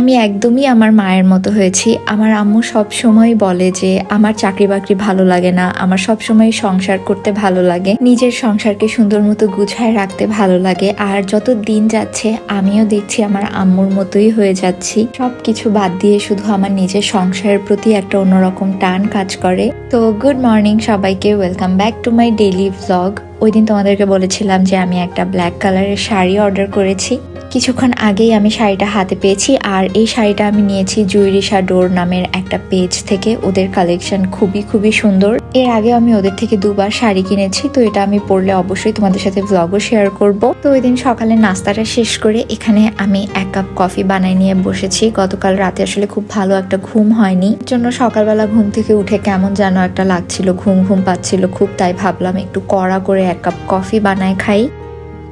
আমি একদমই আমার মায়ের মতো হয়েছি। আমার আম্মু সব সময় বলে যে, আমার চাকরি বাকরি ভালো লাগে না। আমার সব সময় সংসার করতে ভালো লাগে। নিজের সংসারকে সুন্দর মতো গুছায় রাখতে ভালো লাগে। আর যত দিন যাচ্ছে, আমিও দেখছি আমার আম্মুর মতোই হয়ে যাচ্ছি। সব কিছু বাদ দিয়ে শুধু আমার নিজের সংসারের প্রতি একটা অন্যরকম টান কাজ করে। তো গুড মর্নিং সবাইকে। Welcome back to my daily vlog ওই দিন তোমাদেরকে বলেছিলাম যে, আমি একটা ব্ল্যাক কালারের শাড়ি অর্ডার করেছি। কিছুক্ষণ আগেই আমি শাড়িটা হাতে পেয়েছি আর এই শাড়িটা আমি নিয়েছি জুইরিশা ডোর নামের একটা পেজ থেকে। ওদের কালেকশন খুবই খুবই সুন্দর। এর আগে আমি ওদের থেকে দুবার শাড়ি কিনেছি, তো এটা আমি পরলে অবশ্যই তোমাদের সাথে ব্লগও শেয়ার করব। তো ওই দিন সকালে নাস্তাটা শেষ করে এখানে আমি এক কাপ কফি বানাই নিয়ে বসেছি। গতকাল রাতে আসলে খুব ভালো একটা ঘুম হয়নি। জন্য সকালবেলা ঘুম থেকে উঠে কেমন যেন একটা লাগছিল, ঘুম ঘুম পাচ্ছিল। খুব তাই ভাবলাম একটু কড়া করে এক কাপ কফি বানায় খাই।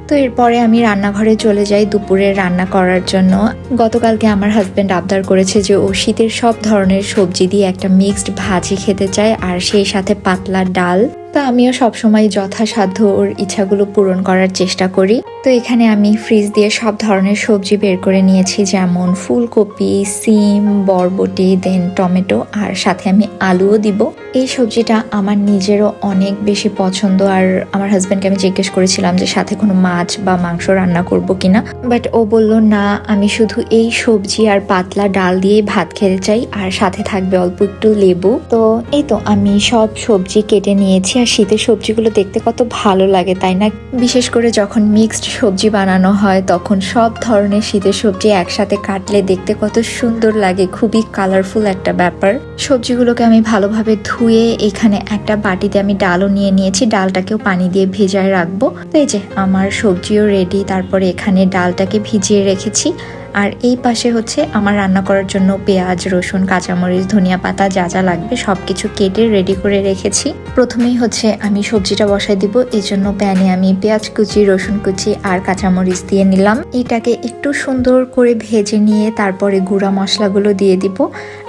তো এরপরে আমি রান্নাঘরে চলে যাই দুপুরে রান্না করার জন্য। গতকালকে আমার হাজব্যান্ড আবদার করেছে যে ও শীতের সব ধরনের সবজি দিয়ে একটা মিক্সড ভাজি খেতে চায়, আর সেই সাথে পাতলা ডাল। তো আমিও সবসময় যথাসাধ্য ওর ইচ্ছাগুলো পূরণ করার চেষ্টা করি। তো এখানে আমি ফ্রিজ দিয়ে সব ধরনের সবজি বের করে নিয়েছি, যেমন ফুলকপি, সিম, বরবটি দেন টমেটো, আর সাথে আমি আলুও দিব। এই সবজিটা আমার নিজেরও অনেক বেশি পছন্দ, আর আমার হাজব্যান্ডকে আমি জিজ্ঞেস করেছিলাম যে সাথে কোনো মাছ বা মাংস রান্না করব কিনা বাট ও বলল, না, আমি শুধু এই সবজি আর পাতলা ডাল দিয়েই ভাত খেতে চাই, আর সাথে থাকবে অল্প একটু লেবু। তো এই তো আমি সব সবজি কেটে নিয়েছি, আর শীতের সবজিগুলো দেখতে কত ভালো লাগে, তাই না? বিশেষ করে যখন মিক্সড সবজি বানানো হয়, তখন সব ধরনের শীতের সবজি একসাথে কাটলে দেখতে কত সুন্দর লাগে, খুবই কালারফুল একটা ব্যাপার। সবজিগুলোকে আমি ভালোভাবে ধুয়ে এখানে একটা বাটিতে আমি ডালও নিয়ে নিয়েছি, ডালটাকেও পানি দিয়ে ভেজায় রাখব। তো এই যে, আমার সবজিও রেডি তারপরে এখানে ডালটাকে ভিজিয়ে রেখেছি। আর এই পাশে হচ্ছে আমার রান্না করার জন্য পেঁয়াজ, রসুন, কাঁচামরিচ, ধনিয়া পাতা, যা যা লাগবে সব কিছু কেটে রেডি করে রেখেছি। প্রথমেই হচ্ছে আমি সবজিটা বসাই দিব, এই জন্য প্যানে আমি পেঁয়াজ কুচি, রসুন কুচি আর কাঁচামরিচ দিয়ে নিলাম। এটাকে একটু সুন্দর করে ভেজে নিয়ে তারপরে গুঁড়া মশলাগুলো দিয়ে দিব।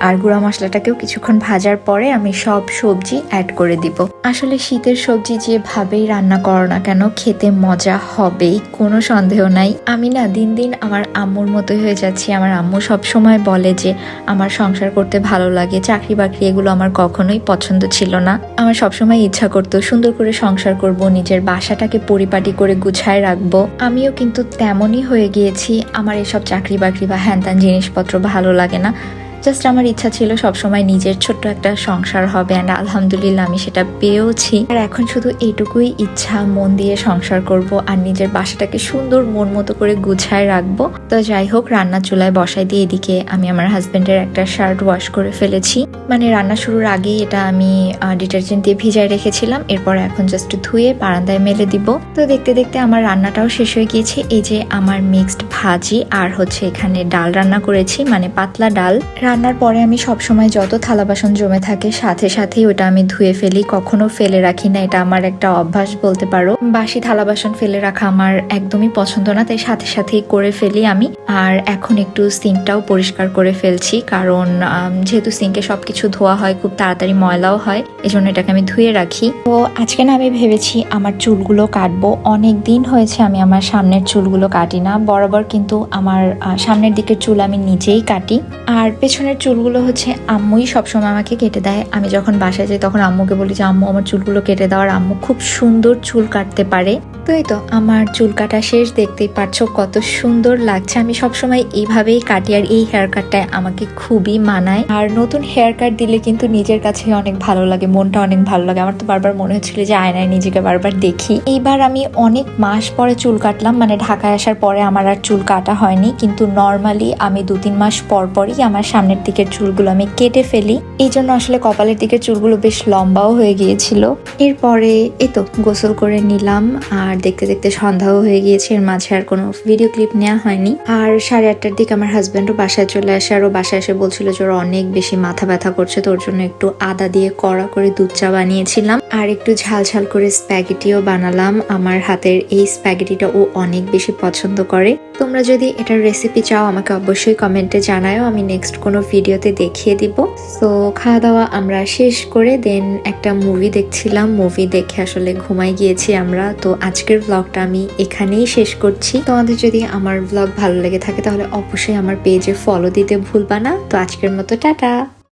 আর গুঁড়া মশলাটাকেও কিছুক্ষণ ভাজার পরে আমি সব সবজি অ্যাড করে দিব। আসলে শীতের সবজি যেভাবেই রান্না করো না কেন, খেতে মজা হবেই, কোনো সন্দেহ নাই। আমি না দিন দিন আমার আম্মুর মতোই হয়ে যাচ্ছি। আমার আম্মু সব সময় বলে যে, আমার সংসার করতে ভালো লাগে। চাকরি বাকরি এগুলো আমার কখনোই পছন্দ ছিল না। আমার সবসময় ইচ্ছা করতো, সুন্দর করে সংসার করব, নিজের বাসাটাকে পরিপাটি করে গুছায় রাখব। আমিও কিন্তু তেমনই হয়ে গিয়েছি। আমার এসব চাকরি বাকরি বা হ্যান জিনিসপত্র ভালো লাগে না। জাস্ট আমার ইচ্ছা ছিল সবসময় নিজের ছোট্ট একটা সংসার হবে অ্যান্ড আলহামদুলিল্লাহ আমি সেটা পেয়েওছি। আর এখন শুধু এইটুকুই ইচ্ছা, মন দিয়ে সংসার করব আর নিজের বাসাটাকে সুন্দর মন মতো করে গুছায় রাখব। তো যাই হোক, রান্না চুলায় বসাই দিয়ে এদিকে আমি আমার হাজবেন্ডের একটা শার্ট ওয়াশ করে ফেলেছি। মানে রান্না শুরুর আগেই এটা আমি ডিটারজেন্ট দিয়ে ভিজায় রেখেছিলাম। এরপর এখন জাস্ট ধুয়ে বারান্দায় মেলে দিব। তো দেখতে দেখতে আমার রান্নাটাও শেষ হয়ে গিয়েছে। এই যে আমার মিক্সড ভাজি, আর হচ্ছে এখানে ডাল রান্না করেছি মানে পাতলা ডাল। রান্নার পরে আমি সবসময় যত থালা বাসন জমে থাকে, সাথে সাথেই ওটা আমি ধুয়ে ফেলি। কখনো ফেলে রাখি না, এটা আমার একটা অভ্যাস বলতে পারো। বাসি থালা বাসন ফেলে রাখা আমার একদমই পছন্দ না, তাই সাথে সাথেই করে ফেলি আমি। আর এখন একটু সিঙ্কটাও পরিষ্কার করে ফেলছি, কারণ যেহেতু সিঙ্কে সবকিছু ধোয়া হয়, খুব তাড়াতাড়ি ময়লাও হয়, এজন্য এটাকে আমি ধুয়ে রাখি। তো আজকে না আমি ভেবেছি আমার চুলগুলো কাটবো। অনেক দিন হয়েছে আমি আমার সামনের চুলগুলো কাটি না, বরাবর কিন্তু আমার সামনের দিকের চুল আমি নিজেই কাটি। আর পেছনের চুলগুলো হচ্ছে আম্মুই সবসময় আমাকে কেটে দেয়। আমি যখন বাসায় যাই তখন আম্মুকে বলি যে, আম্মু, আমার চুলগুলো কেটে দাও। আর আম্মু খুব সুন্দর চুল কাটতে পারে। তো এই তো, আমার চুল কাটা শেষ। দেখতেই পারছ কত সুন্দর লাগছে। আমি সবসময় এইভাবেই কাটি আর এই হেয়ার কাটটায় আমাকে খুবই মানায়। আর নতুন হেয়ার কাট দিলে কিন্তু নিজের কাছে অনেক ভালো লাগে, মনটা অনেক ভালো লাগে। আমার তো বারবার মনে হচ্ছিল যে আয়নায় নিজেকে বারবার দেখি। এইবার আমি অনেক মাস পরে চুল কাটলাম। মানে ঢাকায় আসার পরে আমার আর চুল কাটা হয়নি। কিন্তু নর্মালি আমি দু তিন মাস পর পরই আমার সামনের দিকের চুলগুলো আমি কেটে ফেলি। এই জন্য আসলে কপালের দিকের চুলগুলো বেশ লম্বাও হয়ে গিয়েছিল। এরপরে এই তো গোসল করে নিলাম। আর দেখতে দেখতে সন্ধ্যাও হয়ে গিয়েছে। এর মাঝে আর কোনো ভিডিও ক্লিপ নেওয়া হয়নি। আর সাড়ে আটটার দিকে আমার হাজব্যান্ডও বাসায় চলে আসে। আর ও বাসায় এসে বলছিল যে ওর অনেক বেশি মাথা ব্যথা করছে। তোর জন্য একটু আদা দিয়ে কড়া করে দুধ চা বানিয়েছিলাম। আর একটু ঝাল ঝাল করে স্প্যাগেটিও বানালাম। আমার হাতের এই স্প্যাগেটিটা ও অনেক বেশি পছন্দ করে। তোমরা যদি এটার রেসিপি চাও, আমাকে অবশ্যই কমেন্টে জানাও আমি নেক্সট কোনো ভিডিওতে দেখিয়ে দিব। সো খাওয়া দাওয়া আমরা শেষ করে দেন একটা মুভি দেখছিলাম। মুভি দেখে আসলে ঘুমাই গিয়েছি আমরা। তো আজকের ব্লগটা আমি এখানেই শেষ করছি। তোমাদের যদি আমার ব্লগ ভালো লেগে থাকে, তাহলে অবশ্যই আমার পেজে ফলো দিতে ভুলবা না। তো আজকের মতো, টাটা!